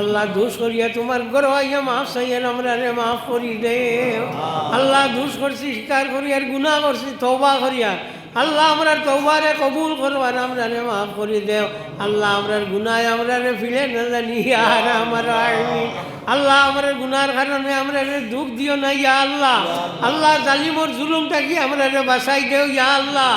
আল্লাহ দোষ করিয়া তোমার গরবাইয়া মাফ চাইয়েন আমরা রে, মাফ করি দে আল্লাহ দোষ করছি, স্বীকার করি আর গুণা করছি তবা করিয়া। আল্লাহ আমরার তৌবারে কবুল করবার আমরা রে মাফ করি দেও। আল্লাহ আমরার গুনায় আমরা রে ফিরে না জানি, আর আমার আল্লাহ আমার গুনার কারণে আমরা রে দুঃখ দিও না, ইয়া আল্লাহ। আল্লাহ জালিমর জুলুম থাকি আমরা রে বাসাই দেও, ইয়া আল্লাহ?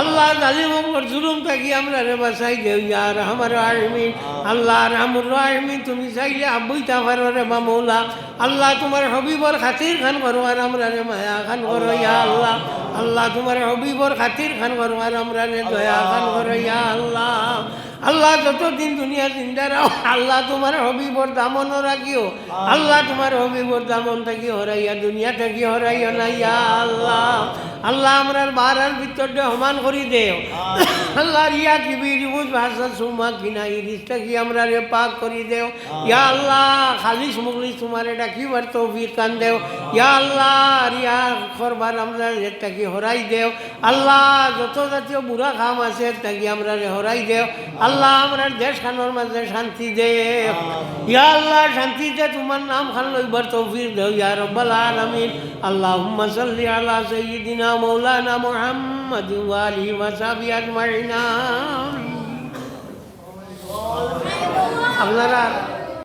আল্লাহ জালিমর জুলুম থাকি আমরা রে বাসাই দেও, ইয়া আমার আইমিন আল্লাহ রামুর আইমিন তুমি চাইলে আব্বইতা পারো রে বা মৌলা। আল্লাহ তোমার হবিবর খাতির খান করো, আর আমরা রে মায়া খান করো, ইয়া আল্লাহ। আল্লাহ তোমার হবিবর খাতির খান করো আর আমরা দয়া খান করো, ইয়া আল্লাহ। আল্লাহ যতদিন দুনিয়া জিন্দা রাও আল্লাহ তোমার হবিবর দামন রাখিও। আল্লাহ তোমার হবিবর দামন থাকি হরাইয়া দুনিয়া থাকি হরাইয়া না, ইয়া আল্লাহ। আল্লাহ আমরার বারার ভিতরটা সমান করি দেও। আল্লাহ রিয়া কিবি রিবুজ ভাষা সুমা কিনা ইরিস থাকি আমরা রে পাক করি দেও। ইয়া আল্লাহ খালিস মুগলিস তোমার ডাকিবার তৌফিক কান দেও। ইয়া আল্লাহ রিয়া করবার আমরা থাকি হরাই দেও। আল্লাহ যত জাতীয় বুড়া খাম আছে থাকি আমরা রে হরাই দেও। আল্লাহ আমরা দেশ খানোর মাঝে শান্তি দে। ইয়া আল্লাহ শান্তি দে তোমার নাম খান লইবার তৌফিক দেও। ইয়া রব্বাল আলামিন। আল্লাহুম্মা সাল্লি আলা সাইয়্যিদিনা ওয়া আলিহি ওয়া সাহবিহি আজমাইন। আপনারা